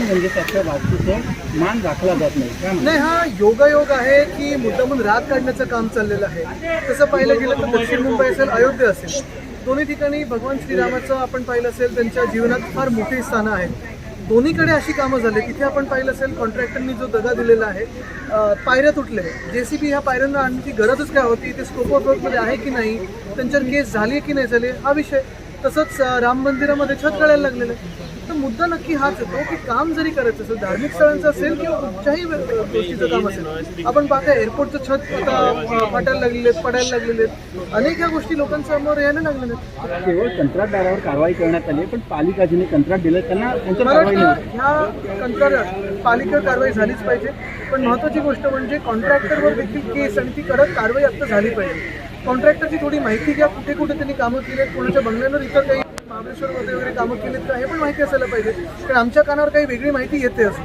बाणगंगेसारख्या म्हणजे वास्तूचं मान राखला जात नाही. काय म्हणता? नाही हा योगायोग आहे की मुद्दामून राग काढण्याचं काम चाललेलं आहे. तसं पाहिलं गेलं तर दक्षिण मुंबई असेल अयोध्या असेल. दोन्ही ठिकाणी भगवान श्रीरामाचं आपण पाहिलं असेल त्यांच्या जीवनात फार मोठी स्थानं आहेत दोन्हीकडे अशी कामं झाली तिथे आपण पाहिलं असेल कॉन्ट्रॅक्टरनी जो दगा दिलेला आहे अं, पायऱ्या तुटले जे सी बी ह्या पायऱ्यांना आणण्याची गरजच काय होती ते स्कोप ऑफ वर्कमध्ये आहे की नाही त्यांच्यावर केस झाली की नाही झाली हा विषय. तसंच अं, राम मंदिरामध्ये छत गळायला लागलेलं आहे. तर मुद्दा नक्की हाच येतो की काम जरी करायचं असेल धार्मिक स्थळांचं असेल किंवा कुठच्याही गोष्टीचं काम असेल आपण पाहता एअरपोर्टचं छत आता फाटायला लागलेले आहेत पडायला लागलेले आहेत. अनेक ह्या गोष्टी लोकांसमोर यायला लागलेल्या आहेत. केवळ कंत्राटदारावर कारवाई करण्यात आली पण पालिका जिने कंत्राट दिलं त्यांना ह्या कंत्राटात पालिका कारवाई झालीच पाहिजे. पण महत्त्वाची गोष्ट म्हणजे कॉन्ट्रॅक्टरवर देखील केस आणि ती कडक कारवाई आता झाली पाहिजे. कॉन्ट्रॅक्टरची थोडी माहिती घ्या कुठे कुठे त्यांनी कामं केली आहेत कोणाच्या बंगल्यांवर इतर काही महाबळेश्वरमध्ये वगैरे कामं केलीत का? हे पण माहिती असायला पाहिजे. कारण आमच्या कानावर काही वेगळी माहिती येते असं.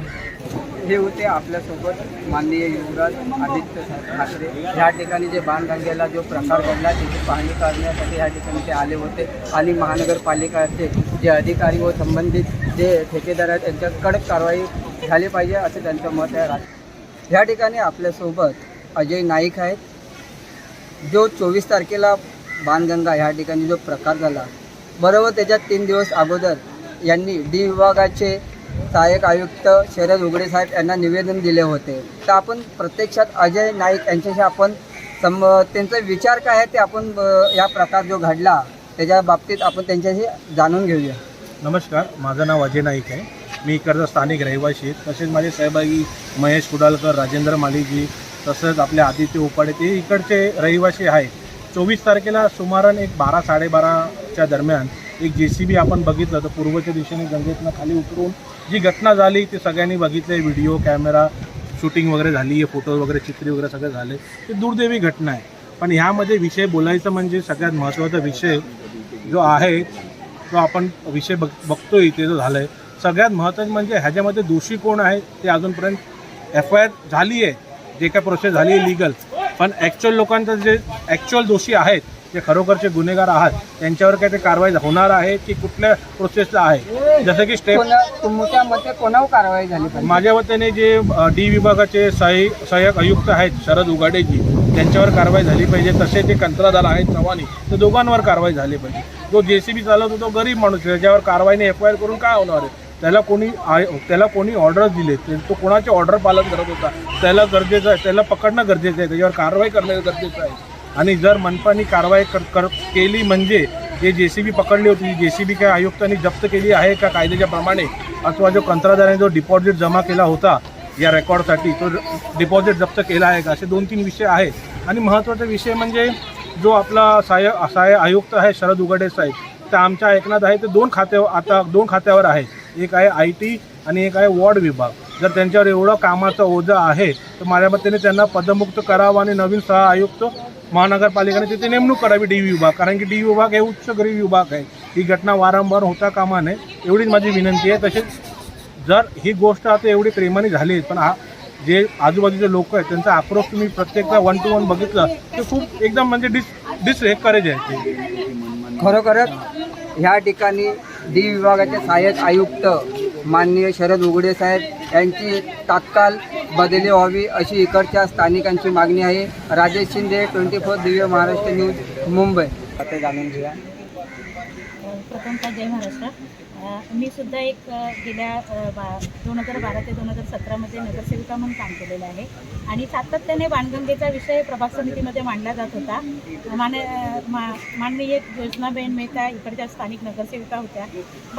हे होते आपल्यासोबत माननीय युवराज आदित्य ठाकरे. ह्या ठिकाणी जे बाणगंगेला जो प्रकार घडला त्याची पाहणी करण्यासाठी ह्या ठिकाणी ते आले होते. आणि महानगरपालिकाचे जे अधिकारी व संबंधित जे ठेकेदार आहेत त्यांच्या कडक कारवाई झाली पाहिजे असे त्यांचं मत आहे. ह्या ठिकाणी आपल्यासोबत अजय नाईक आहेत. जो चोवीस तारखेला बाणगंगा ह्या ठिकाणी जो प्रकार झाला बरोबर त्याच्यात तीन दिवस अगोदर यांनी डी विभागाचे सहाय्यक आयुक्त शरद उगडे साहेब यांना निवेदन दिले होते. तर आपण प्रत्यक्षात अजय नाईक यांच्याशी आपण सम त्यांचा विचार काय आहे ते आपण या प्रकार जो घडला त्याच्या बाबतीत आपण त्यांच्याशी जाणून घेऊया. नमस्कार माझं नाव अजय नाईक आहे. मी इकडचा स्थानिक रहिवासी आहे. तसेच माझे सहभागी महेश कुडालकर राजेंद्र मालीजी तसंच आपले आदित्य उपाडे ते इकडचे रहिवासी आहेत. चोवीस तारखेला सुमारान एक बारा साडेबाराच्या दरम्यान एक जे सी बी आपण बघितलं तर पूर्वच्या दिशेने गंगेतनं खाली उतरून जी घटना झाली ते सगळ्यांनी बघितले व्हिडिओ कॅमेरा शूटिंग वगैरे झाली आहे फोटो वगैरे चित्री वगैरे सगळं झाले. ते दुर्दैवी घटना आहे. पण ह्यामध्ये विषय बोलायचं म्हणजे सगळ्यात महत्त्वाचा विषय जो आहे जो आपण विषय बघ बघतो इथे जो झाला आहे सगळ्यात महत्त्वाचं म्हणजे ह्याच्यामध्ये दोषी कोण आहे ते अजूनपर्यंत एफ आय आर झाली आहे जे काय प्रोसेस झाली आहे लिगल पण ॲक्च्युअल लोकांचं जे ॲक्च्युअल दोषी आहेत जे खरोखरचे गुन्हेगार आहात त्यांच्यावर काय ते कारवाई होणार आहे की कुठल्या प्रोसेसला आहे? जसं की स्टेप तुमच्या मते कोणावर कारवाई झाली पाहिजे? माझ्या वतीने जे डी विभागाचे सहाय्य सहाय्यक आयुक्त आहेत शरद उगाडेजी त्यांच्यावर कारवाई झाली पाहिजे. तसे जे कंत्राटदार आहेत चव्हाणी तर दोघांवर कारवाई झाली पाहिजे. जो जे सी बी चालवतो तो गरीब माणूस त्याच्यावर कारवाईने एफ आय आर करून काय होणार आहे? त्याला कोणी आय त्याला कोणी ऑर्डर दिले ते- तो कोणाचे ऑर्डर पालन करत होता त्याला गरजेचं आहे त्याला पकडणं गरजेचं आहे त्याच्यावर कारवाई करणं गरजेचं आहे. आणि जर मनपाने कारवाई कर कर केली म्हणजे जे जे सी बी पकडली होती जे सी बी काय आयुक्तांनी जप्त केली आहे का कायद्याच्या प्रमाणे? अथवा जो कंत्राटदाराने जो डिपॉझिट जमा केला होता या रेकॉर्डसाठी तो डिपॉझिट जप्त केला आहे का? असे दोन तीन विषय आहेत आणि महत्त्वाचा विषय म्हणजे जो आपला सहाय्य सहाय्य आयुक्त आहे शरद उगडे साहेब तर आमच्या ऐकण्यात आहे ते दोन खात्यावर आता दोन खात्यावर आहे. एक आहे आय टी आणि एक आहे वॉर्ड विभाग. जर त्यांच्यावर एवढं कामाचं ओझं आहे तर माझ्या मतेने त्यांना पदमुक्त करावं आणि नवीन सह आयुक्त महानगरपालिकेने तिथे नेमणूक करावी डी विभाग. कारण की डी विभाग हे उच्च गरीब विभाग आहे. ही घटना वारंवार होता कामा नये एवढीच माझी विनंती आहे. तसेच जर ही गोष्ट आता एवढी प्रेमाने झाली पण हा जे आजूबाजूचे लोक आहेत त्यांचा आक्रोश तुम्ही प्रत्येकदा वन टू वन बघितलं ते खूप एकदम म्हणजे डिस डिसरेकरेज आहे खरोखरच ह्या ठिकाणी डी विभागाचे सहाय्यक आयुक्त माननीय शरद उघडे साहेब यांची तात्काळ बदली व्हावी अशी इकडच्या स्थानिकांची मागणी आहे. Rajesh Shinde twenty four Divya Maharashtra news Mumbai. आता जाणून घेऊया. प्रथमतः जय महाराष्ट्र. मी सुद्धा एक गेल्या बा दोन हजार बारा ते दोन हजार सतरामध्ये नगरसेविका म्हणून काम केलेलं आहे. आणि सातत्याने बाणगंगेचा विषय प्रभाग समितीमध्ये मांडला जात होता. मान मा माननीय योजनाबेन मेहता इकडच्या स्थानिक नगरसेविका होत्या.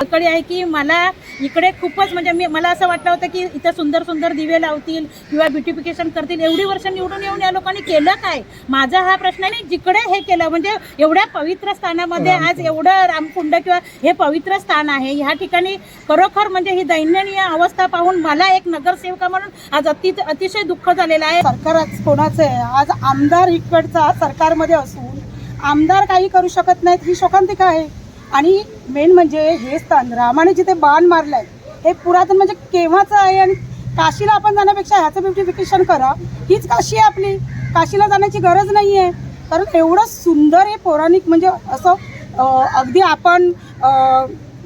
इकडे आहे की मला इकडे खूपच म्हणजे मी मला असं वाटलं होतं की इथं सुंदर सुंदर दिवे लावतील किंवा ब्युटिफिकेशन करतील. एवढी वर्ष निवडून येऊन या लोकांनी केलं काय? माझा हा प्रश्न आहे आणि जिकडे हे केलं म्हणजे एवढ्या पवित्र स्थानामध्ये आज एवढं रामकुंड किंवा हे पवित्र स्थान आहे. ह्या ठिकाणी खरोखर म्हणजे ही दैननीय अवस्था पाहून मला एक नगरसेविका म्हणून आज अति अतिशय दुःख झालेलं आहे. सरकार आज कोणाचं आहे? आज आमदार इकडचा सरकारमध्ये असून आमदार काही करू शकत नाहीत ही शोकांतिका आहे. आणि मेन म्हणजे हे स्थान रामाने जिथे बाण मारलं आहे हे पुरातन म्हणजे केव्हाचं आहे? आणि काशीला आपण जाण्यापेक्षा ह्याचं ब्युटिफिकेशन करा. हीच काशी आहे आपली. काशीला जाण्याची गरज नाही आहे कारण एवढं सुंदर हे पौराणिक म्हणजे असं अगदी आपण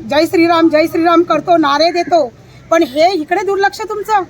जय श्रीराम जय श्रीराम करतो नारे देतो. पण हे इकडे दुर्लक्ष तुमचं?